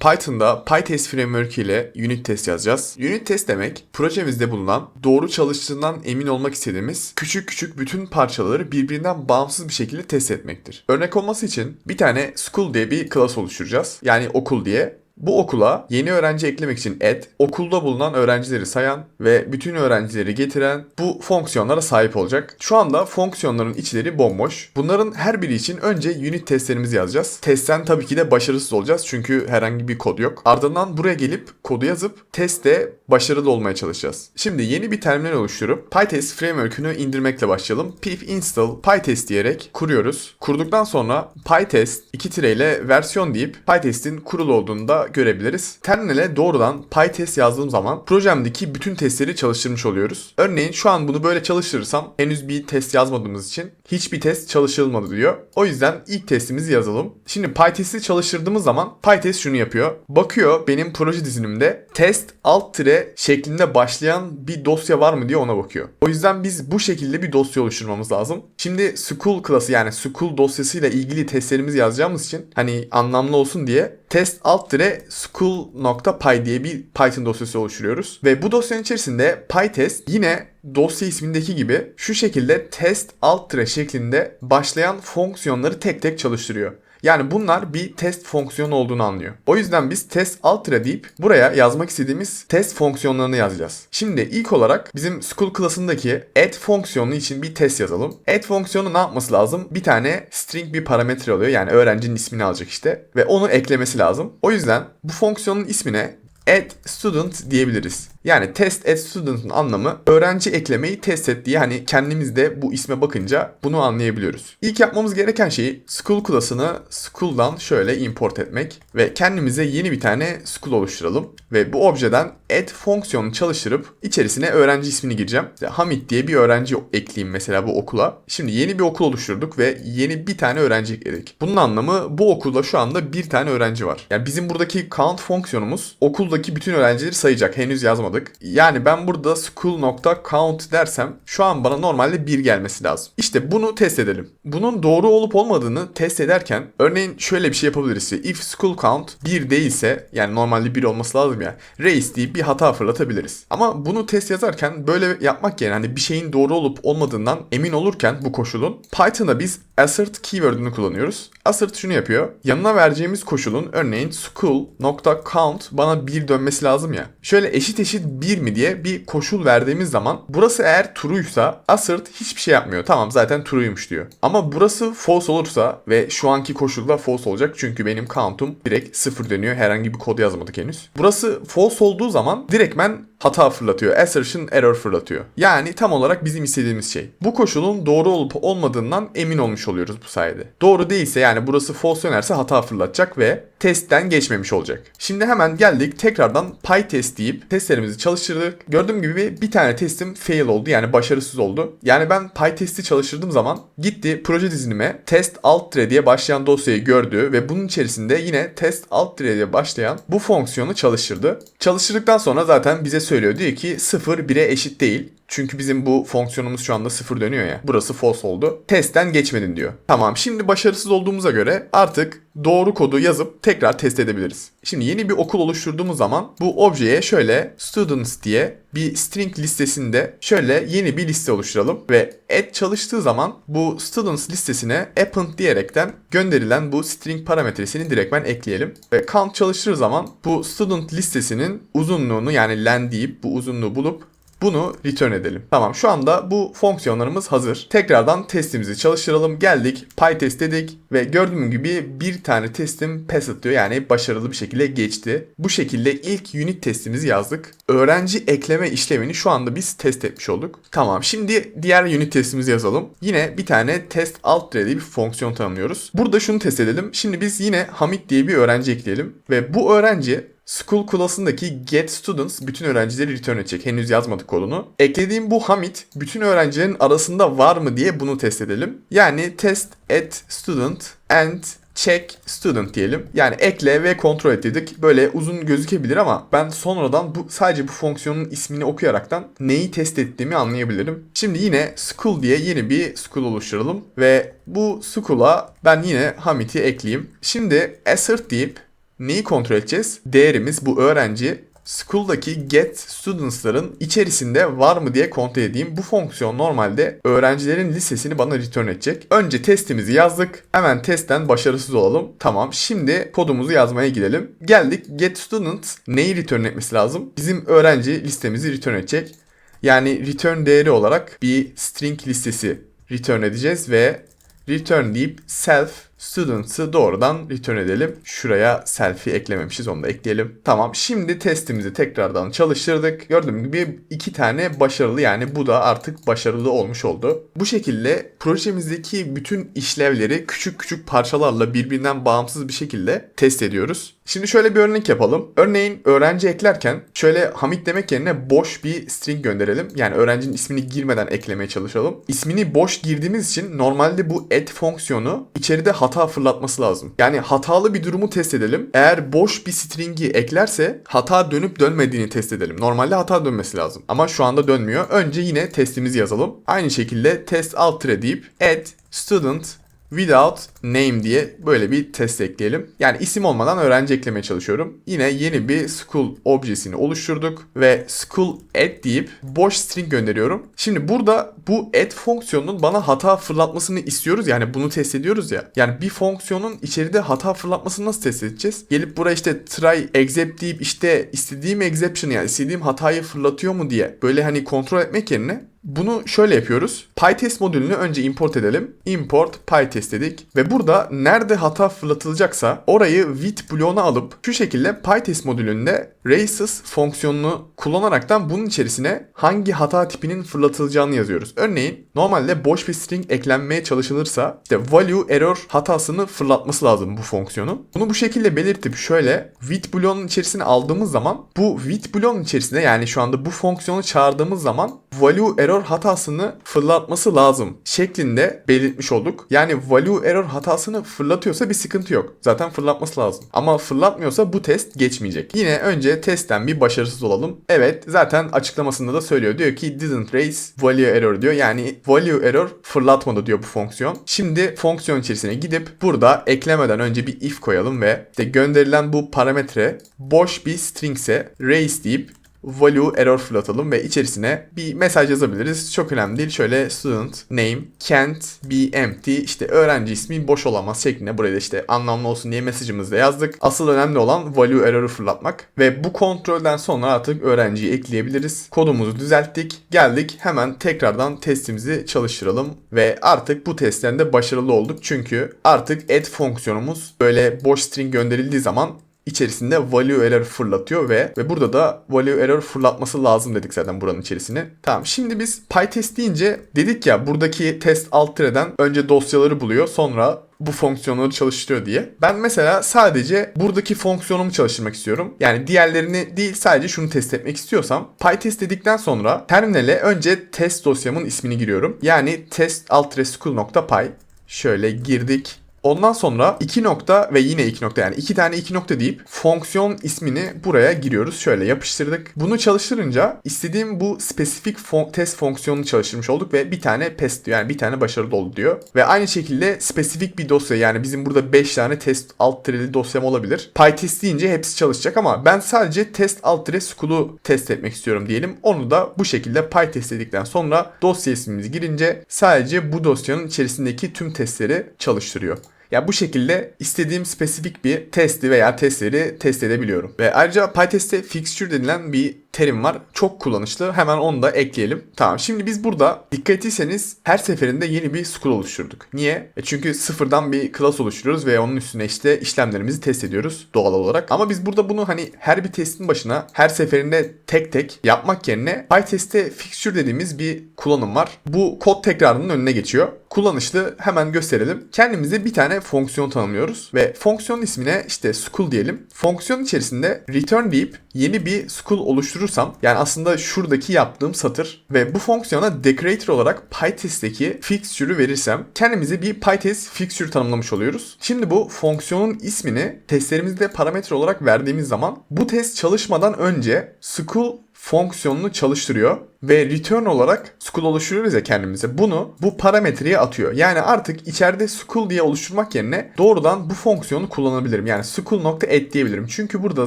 Python'da PyTest Framework ile unit test yazacağız. Unit test demek projemizde bulunan doğru çalıştığından emin olmak istediğimiz küçük küçük bütün parçaları birbirinden bağımsız bir şekilde test etmektir. Örnek olması için bir tane school diye bir class oluşturacağız. Yani okul diye bu okula yeni öğrenci eklemek için add, okulda bulunan öğrencileri sayan ve bütün öğrencileri getiren bu fonksiyonlara sahip olacak. Şu anda fonksiyonların içleri bomboş. Bunların her biri için önce unit testlerimizi yazacağız. Testten tabii ki de başarısız olacağız çünkü herhangi bir kod yok. Ardından buraya gelip kodu yazıp testte başarılı olmaya çalışacağız. Şimdi yeni bir terminal oluşturup PyTest framework'ünü indirmekle başlayalım. pip install pytest diyerek kuruyoruz. Kurduktan sonra pytest 2 tire ile versiyon deyip pytest'in kurulu olduğunda görebiliriz. Terminale doğrudan pytest yazdığım zaman projemdeki bütün testleri çalıştırmış oluyoruz. Örneğin şu an bunu böyle çalıştırırsam henüz bir test yazmadığımız için hiçbir test çalışılmadı diyor. O yüzden ilk testimizi yazalım. Şimdi pytest'i çalıştırdığımız zaman pytest şunu yapıyor. Bakıyor benim proje dizinimde test alt tire şeklinde başlayan bir dosya var mı diye ona bakıyor. O yüzden biz bu şekilde bir dosya oluşturmamız lazım. Şimdi school klası yani school dosyasıyla ilgili testlerimizi yazacağımız için hani anlamlı olsun diye test alt tire school.py diye bir Python dosyası oluşturuyoruz. Ve bu dosyanın içerisinde pytest yine dosya ismindeki gibi şu şekilde test alt tire şeklinde başlayan fonksiyonları tek tek çalıştırıyor. Yani bunlar bir test fonksiyonu olduğunu anlıyor. O yüzden biz test alt tire deyip buraya yazmak istediğimiz test fonksiyonlarını yazacağız. Şimdi ilk olarak bizim school klasındaki add fonksiyonu için bir test yazalım. Add fonksiyonu ne yapması lazım? Bir tane string bir parametre alıyor. Yani öğrencinin ismini alacak işte. Ve onu eklemesi lazım. O yüzden bu fonksiyonun ismine add student diyebiliriz. Yani test add student'ın anlamı öğrenci eklemeyi test et diye hani kendimiz de bu isme bakınca bunu anlayabiliyoruz. İlk yapmamız gereken şey school klasını school'dan şöyle import etmek ve kendimize yeni bir tane school oluşturalım ve bu objeden add fonksiyonunu çalıştırıp içerisine öğrenci ismini gireceğim. İşte Hamit diye bir öğrenci ekleyeyim mesela bu okula. Şimdi yeni bir okul oluşturduk ve yeni bir tane öğrenci ekledik. Bunun anlamı bu okulda şu anda bir tane öğrenci var. Yani bizim buradaki count fonksiyonumuz okuldaki bütün öğrencileri sayacak. Henüz yazmadık yazmadık. Yani ben burada school.count dersem şu an bana normalde 1 gelmesi lazım. İşte bunu test edelim. Bunun doğru olup olmadığını test ederken örneğin şöyle bir şey yapabiliriz. If school count 1 değilse yani normalde 1 olması lazım ya. Race deyip bir hata fırlatabiliriz. Ama bunu test yazarken böyle yapmak yerine hani bir şeyin doğru olup olmadığından emin olurken bu koşulun Python'da biz assert keyword'ünü kullanıyoruz. Assert şunu yapıyor. Yanına vereceğimiz koşulun örneğin school.count bana 1 dönmesi lazım ya. Şöyle eşit eşit 1 mi diye bir koşul verdiğimiz zaman burası eğer true'ysa assert hiçbir şey yapmıyor. Tamam zaten true'ymuş diyor. Ama burası false olursa ve şu anki koşulda false olacak çünkü benim count'um direkt 0 dönüyor. Herhangi bir kod yazmadık henüz. Burası false olduğu zaman direktmen hata fırlatıyor. Assertion error fırlatıyor. Yani tam olarak bizim istediğimiz şey. Bu koşulun doğru olup olmadığından emin olmuş oluyoruz bu sayede. Doğru değilse yani burası false dönerse hata fırlatacak ve testten geçmemiş olacak. Şimdi hemen geldik tekrardan PyTest deyip testlerimizi çalıştırdık. Gördüğüm gibi bir tane testim fail oldu yani başarısız oldu. Yani ben PyTest'i çalıştırdığım zaman gitti proje dizinime test alt tire diye başlayan dosyayı gördü ve bunun içerisinde yine test alt tire diye başlayan bu fonksiyonu çalıştırdı. Çalıştırdıktan sonra zaten bize söylüyor diyor ki 0 1'e eşit değil. Çünkü bizim bu fonksiyonumuz şu anda sıfır dönüyor ya. Burası false oldu. Testten geçmedin diyor. Tamam şimdi başarısız olduğumuza göre artık doğru kodu yazıp tekrar test edebiliriz. Şimdi yeni bir okul oluşturduğumuz zaman bu objeye şöyle students diye bir string listesinde şöyle yeni bir liste oluşturalım ve add çalıştığı zaman bu students listesine append diyerekten gönderilen bu string parametresini direktmen ekleyelim ve count çalıştığı zaman bu student listesinin uzunluğunu yani len deyip bu uzunluğu bulup bunu return edelim. Tamam şu anda bu fonksiyonlarımız hazır. Tekrardan testimizi çalıştıralım. Geldik PyTest dedik ve gördüğüm gibi bir tane testim passed diyor. Yani başarılı bir şekilde geçti. Bu şekilde ilk unit testimizi yazdık. Öğrenci ekleme işlemini şu anda biz test etmiş olduk. Tamam şimdi diğer unit testimizi yazalım. Yine bir tane test alt diye bir fonksiyon tanımlıyoruz. Burada şunu test edelim. Şimdi biz yine Hamit diye bir öğrenci ekleyelim ve bu öğrenci School klasındaki get students bütün öğrencileri return edecek. Henüz yazmadık kodunu. Eklediğim bu Hamit bütün öğrencilerin arasında var mı diye bunu test edelim. Yani test at student and check student diyelim. Yani ekle ve kontrol et dedik. Böyle uzun gözükebilir ama ben sonradan bu sadece bu fonksiyonun ismini okuyaraktan neyi test ettiğimi anlayabilirim. Şimdi yine school diye yeni bir school oluşturalım ve bu school'a ben yine Hamit'i ekleyeyim. Şimdi assert deyip neyi kontrol edeceğiz? Değerimiz bu öğrenci School'daki get students'ların içerisinde var mı diye kontrol edeyim. Bu fonksiyon normalde öğrencilerin listesini bana return edecek. Önce testimizi yazdık. Hemen testten başarısız olalım. Tamam. Şimdi kodumuzu yazmaya gidelim. Geldik. Get students neyi return etmesi lazım? Bizim öğrenci listemizi return edecek. Yani return değeri olarak bir string listesi return edeceğiz ve return deyip self students'ı doğrudan return edelim. Şuraya selfie eklememişiz onu da ekleyelim. Tamam şimdi testimizi tekrardan çalıştırdık. Gördüğüm gibi iki tane başarılı yani bu da artık başarılı olmuş oldu. Bu şekilde projemizdeki bütün işlevleri küçük küçük parçalarla birbirinden bağımsız bir şekilde test ediyoruz. Şimdi şöyle bir örnek yapalım. Örneğin öğrenci eklerken şöyle Hamit demek yerine boş bir string gönderelim. Yani öğrencinin ismini girmeden eklemeye çalışalım. İsmini boş girdiğimiz için normalde bu add fonksiyonu içeride hata fırlatması lazım. Yani hatalı bir durumu test edelim. Eğer boş bir stringi eklerse hata dönüp dönmediğini test edelim. Normalde hata dönmesi lazım. Ama şu anda dönmüyor. Önce yine testimizi yazalım. Aynı şekilde test altre deyip add student without name diye böyle bir test ekleyelim. Yani isim olmadan öğrenci eklemeye çalışıyorum. Yine yeni bir school objesini oluşturduk ve school add deyip boş string gönderiyorum. Şimdi burada bu add fonksiyonunun bana hata fırlatmasını istiyoruz. Yani bunu test ediyoruz ya. Yani bir fonksiyonun içeride hata fırlatmasını nasıl test edeceğiz? Gelip buraya işte try except deyip işte istediğim exception yani istediğim hatayı fırlatıyor mu diye böyle hani kontrol etmek yerine bunu şöyle yapıyoruz. PyTest modülünü önce import edelim. Import PyTest dedik. Ve burada nerede hata fırlatılacaksa orayı with bloğuna alıp şu şekilde PyTest modülünde races fonksiyonunu kullanaraktan bunun içerisine hangi hata tipinin fırlatılacağını yazıyoruz. Örneğin normalde boş bir string eklenmeye çalışılırsa işte value error hatasını fırlatması lazım bu fonksiyonun. Bunu bu şekilde belirtip şöyle with bloğunun içerisine aldığımız zaman bu with bloğunun içerisinde yani şu anda bu fonksiyonu çağırdığımız zaman value error hatasını fırlatması lazım şeklinde belirtmiş olduk. Yani value error hatasını fırlatıyorsa bir sıkıntı yok. Zaten fırlatması lazım. Ama fırlatmıyorsa bu test geçmeyecek. Yine önce testten bir başarısız olalım. Evet zaten açıklamasında da söylüyor. Diyor ki didn't raise value error diyor. Yani value error fırlatmadı diyor bu fonksiyon. Şimdi fonksiyon içerisine gidip burada eklemeden önce bir if koyalım ve işte gönderilen bu parametre boş bir stringse raise deyip value error fırlatalım ve içerisine bir mesaj yazabiliriz. Çok önemli değil. Şöyle student name can't be empty işte öğrenci ismi boş olamaz şeklinde buraya işte anlamlı olsun diye mesajımızı da yazdık. Asıl önemli olan value error'ı fırlatmak ve bu kontrolden sonra artık öğrenciyi ekleyebiliriz. Kodumuzu düzelttik. Geldik hemen tekrardan testimizi çalıştıralım ve artık bu testten başarılı olduk. Çünkü artık add fonksiyonumuz böyle boş string gönderildiği zaman içerisinde value error fırlatıyor ve ve burada da value error fırlatması lazım dedik zaten buranın içerisine. Tamam şimdi biz PyTest deyince dedik ya buradaki test alt tireden önce dosyaları buluyor sonra bu fonksiyonları çalıştırıyor diye. Ben mesela sadece buradaki fonksiyonumu çalıştırmak istiyorum. Yani diğerlerini değil sadece şunu test etmek istiyorsam PyTest dedikten sonra terminale önce test dosyamın ismini giriyorum. Yani test alt.school.py şöyle girdik. Ondan sonra iki nokta ve yine iki nokta yani iki tane iki nokta deyip fonksiyon ismini buraya giriyoruz. Şöyle yapıştırdık. Bunu çalıştırınca istediğim bu spesifik fon- test fonksiyonunu çalıştırmış olduk ve bir tane pest yani bir tane başarılı oldu diyor. Ve aynı şekilde spesifik bir dosya yani bizim burada 5 tane test alt tireli dosyam olabilir. PyTest deyince hepsi çalışacak ama ben sadece test alt tire school'u test etmek istiyorum diyelim. Onu da bu şekilde PyTest dedikten sonra dosya ismimizi girince sadece bu dosyanın içerisindeki tüm testleri çalıştırıyor. Ya bu şekilde istediğim spesifik bir testi veya testleri test edebiliyorum. Ve ayrıca PyTest'te fixture denilen bir terim var. Çok kullanışlı. Hemen onu da ekleyelim. Tamam şimdi biz burada dikkat ettiyseniz her seferinde yeni bir school oluşturduk. Niye? E çünkü sıfırdan bir class oluşturuyoruz ve onun üstüne işte işlemlerimizi test ediyoruz doğal olarak. Ama biz burada bunu hani her bir testin başına her seferinde tek tek yapmak yerine PyTest'te fixture dediğimiz bir kullanım var. Bu kod tekrarının önüne geçiyor. Kullanışlı hemen gösterelim. Kendimize bir tane fonksiyon tanımlıyoruz ve fonksiyon ismine işte school diyelim. Fonksiyon içerisinde return deyip yeni bir school oluşturursam yani aslında şuradaki yaptığım satır ve bu fonksiyona decorator olarak PyTest'teki fixture'ü verirsem kendimize bir PyTest fixture tanımlamış oluyoruz. Şimdi bu fonksiyonun ismini testlerimizde parametre olarak verdiğimiz zaman bu test çalışmadan önce school fonksiyonunu çalıştırıyor ve return olarak school oluşturuyoruz ya kendimize. Bunu bu parametreye atıyor. Yani artık içeride school diye oluşturmak yerine doğrudan bu fonksiyonu kullanabilirim. Yani school.add diyebilirim. Çünkü burada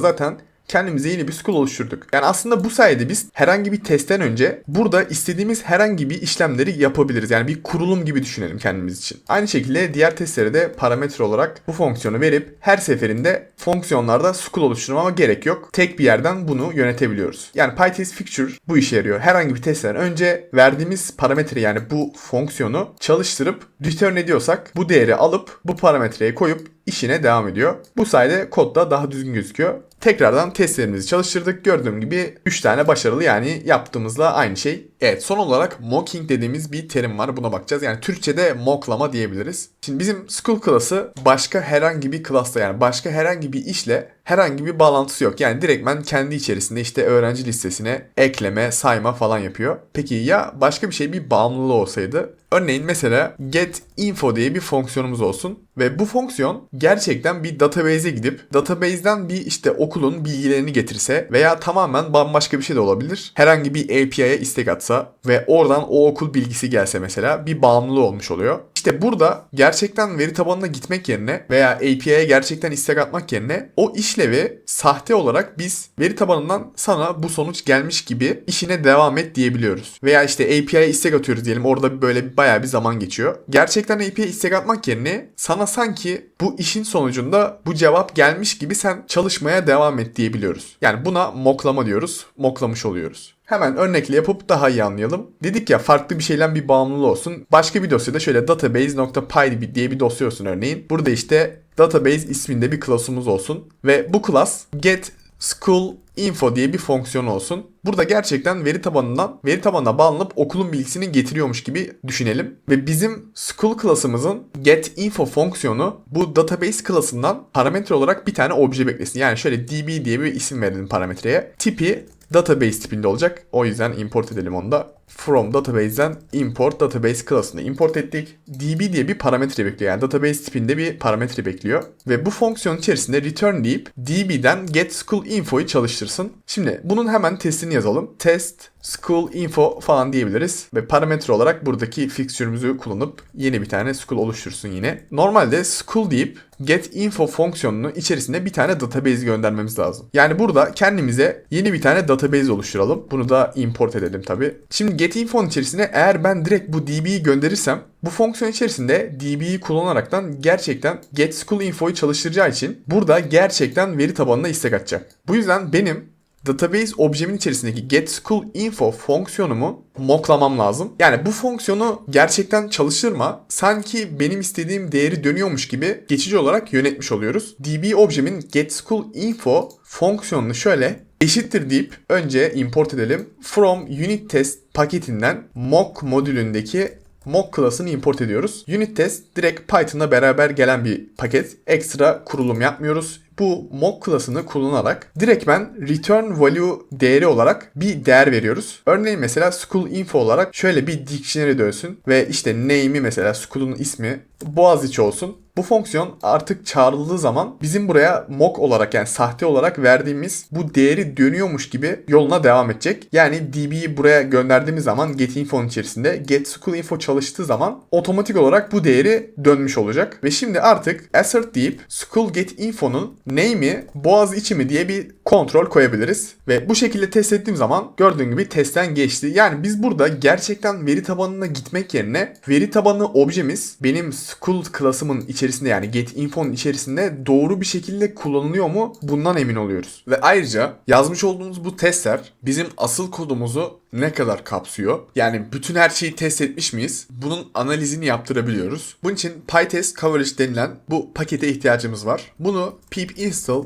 zaten kendimize yeni bir school oluşturduk. Yani aslında bu sayede biz herhangi bir testten önce burada istediğimiz herhangi bir işlemleri yapabiliriz. Yani bir kurulum gibi düşünelim kendimiz için. Aynı şekilde diğer testlere de parametre olarak bu fonksiyonu verip her seferinde fonksiyonlarda school oluşturmama gerek yok. Tek bir yerden bunu yönetebiliyoruz. Yani PyTest Fixture bu işe yarıyor. Herhangi bir testten önce verdiğimiz parametre yani bu fonksiyonu çalıştırıp return ediyorsak bu değeri alıp bu parametreye koyup işine devam ediyor. Bu sayede kod da daha düzgün gözüküyor. Tekrardan testlerimizi çalıştırdık. Gördüğüm gibi 3 tane başarılı yani yaptığımızla aynı şey. Evet son olarak mocking dediğimiz bir terim var. Buna bakacağız. Yani Türkçe'de mocklama diyebiliriz. Şimdi bizim school klası başka herhangi bir klasta yani başka herhangi bir işle herhangi bir bağlantısı yok. Yani direktmen kendi içerisinde işte öğrenci listesine ekleme, sayma falan yapıyor. Peki ya başka bir şey bir bağımlılığı olsaydı? Örneğin mesela get info diye bir fonksiyonumuz olsun ve bu fonksiyon gerçekten bir database'e gidip database'den bir işte okulun bilgilerini getirse veya tamamen bambaşka bir şey de olabilir. Herhangi bir API'ye istek atsa ve oradan o okul bilgisi gelse mesela bir bağımlılığı olmuş oluyor. İşte burada gerçekten veri tabanına gitmek yerine veya API'ye gerçekten istek atmak yerine o işlevi sahte olarak biz veri tabanından sana bu sonuç gelmiş gibi işine devam et diyebiliyoruz. Veya işte API'ye istek atıyoruz diyelim orada böyle bayağı bir zaman geçiyor. Gerçekten API'ye istek atmak yerine sana sanki bu işin sonucunda bu cevap gelmiş gibi sen çalışmaya devam et diyebiliyoruz. Yani buna moklama diyoruz. Moklamış oluyoruz. Hemen örnekle yapıp daha iyi anlayalım. Dedik ya farklı bir şeyden bir bağımlılığı olsun. Başka bir dosyada şöyle database.py diye bir dosya olsun örneğin. Burada işte database isminde bir klasımız olsun. Ve bu klas get school info diye bir fonksiyon olsun. Burada gerçekten veri tabanından veri tabanına bağlanıp okulun bilgisini getiriyormuş gibi düşünelim. Ve bizim school klasımızın get info fonksiyonu bu database klasından parametre olarak bir tane obje beklesin. Yani şöyle db diye bir isim verelim parametreye. Tipi database tipinde olacak. O yüzden import edelim onu da. From database'den import database klasını import ettik. db diye bir parametre bekliyor. Yani database tipinde bir parametre bekliyor. Ve bu fonksiyon içerisinde return deyip db'den get school info'yu çalıştırsın. Şimdi bunun hemen testini yazalım. Test school info falan diyebiliriz. Ve parametre olarak buradaki fixture'ümüzü kullanıp yeni bir tane school oluştursun yine. Normalde school deyip get info fonksiyonunu içerisinde bir tane database göndermemiz lazım. Yani burada kendimize yeni bir tane database oluşturalım. Bunu da import edelim tabi. Şimdi get info'nun içerisine eğer ben direkt bu db'yi gönderirsem bu fonksiyon içerisinde db'yi kullanaraktan gerçekten get school info'yu çalıştıracağı için burada gerçekten veri tabanına istek atacak. Bu yüzden benim database objemin içerisindeki get school info fonksiyonumu mocklamam lazım. Yani bu fonksiyonu gerçekten çalıştırma. Sanki benim istediğim değeri dönüyormuş gibi geçici olarak yönetmiş oluyoruz. db objemin get school info fonksiyonunu şöyle eşittir deyip önce import edelim. From unit test paketinden mock modülündeki mock klasını import ediyoruz. Unit test direkt Python'la beraber gelen bir paket. Ekstra kurulum yapmıyoruz bu mock klasını kullanarak direkt ben return value değeri olarak bir değer veriyoruz. Örneğin mesela school info olarak şöyle bir dictionary dönsün ve işte name'i mesela school'un ismi Boğaziçi olsun. Bu fonksiyon artık çağrıldığı zaman bizim buraya mock olarak yani sahte olarak verdiğimiz bu değeri dönüyormuş gibi yoluna devam edecek. Yani db'yi buraya gönderdiğimiz zaman get info'nun içerisinde get school info çalıştığı zaman otomatik olarak bu değeri dönmüş olacak. Ve şimdi artık assert deyip school get info'nun name'i boğaz içi mi diye bir kontrol koyabiliriz. Ve bu şekilde test ettiğim zaman gördüğün gibi testten geçti. Yani biz burada gerçekten veri tabanına gitmek yerine veri tabanı objemiz benim school klasımın içerisinde yani get info'nun içerisinde doğru bir şekilde kullanılıyor mu bundan emin oluyoruz. Ve ayrıca yazmış olduğumuz bu testler bizim asıl kodumuzu ne kadar kapsıyor? Yani bütün her şeyi test etmiş miyiz? Bunun analizini yaptırabiliyoruz. Bunun için PyTest Coverage denilen bu pakete ihtiyacımız var. Bunu pip install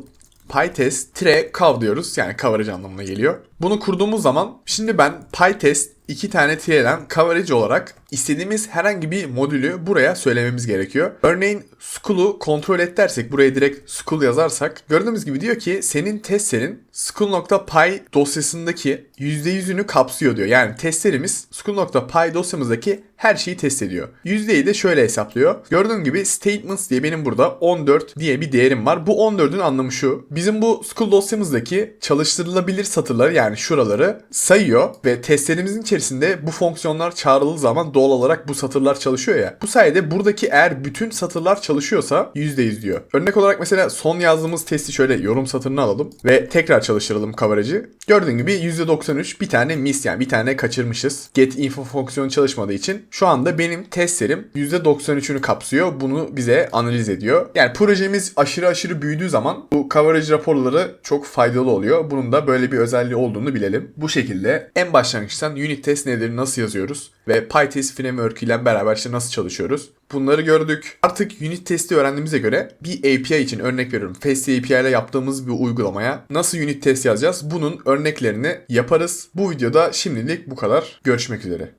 pytest-cov diyoruz. Yani coverage anlamına geliyor. Bunu kurduğumuz zaman şimdi ben pytest iki tane tireden coverage olarak istediğimiz herhangi bir modülü buraya söylememiz gerekiyor. Örneğin school'u kontrol et dersek buraya direkt school yazarsak gördüğümüz gibi diyor ki senin test senin school.py dosyasındaki %100'ünü kapsıyor diyor. Yani testlerimiz school.py dosyamızdaki her şeyi test ediyor. Yüzdeyi de şöyle hesaplıyor. Gördüğün gibi statements diye benim burada 14 diye bir değerim var. Bu 14'ün anlamı şu. Bizim bu school dosyamızdaki çalıştırılabilir satırları yani şuraları sayıyor ve testlerimizin içerisinde bu fonksiyonlar çağrıldığı zaman doğal olarak bu satırlar çalışıyor ya. Bu sayede buradaki eğer bütün satırlar çalışıyorsa %100 diyor. Örnek olarak mesela son yazdığımız testi şöyle yorum satırını alalım ve tekrar çalıştıralım coverage'ı. Gördüğün gibi %93 bir tane miss yani bir tane kaçırmışız. Get info fonksiyonu çalışmadığı için şu anda benim testlerim %93'ünü kapsıyor. Bunu bize analiz ediyor. Yani projemiz aşırı aşırı büyüdüğü zaman bu coverage raporları çok faydalı oluyor. Bunun da böyle bir özelliği olduğunu bilelim. Bu şekilde en başlangıçtan unit test nedir, nasıl yazıyoruz ve PyTest framework ile beraber işte nasıl çalışıyoruz. Bunları gördük. Artık unit testi öğrendiğimize göre bir API için örnek veriyorum. Fast API ile yaptığımız bir uygulamaya nasıl unit test yazacağız? Bunun örneklerini yaparız. Bu videoda şimdilik bu kadar. Görüşmek üzere.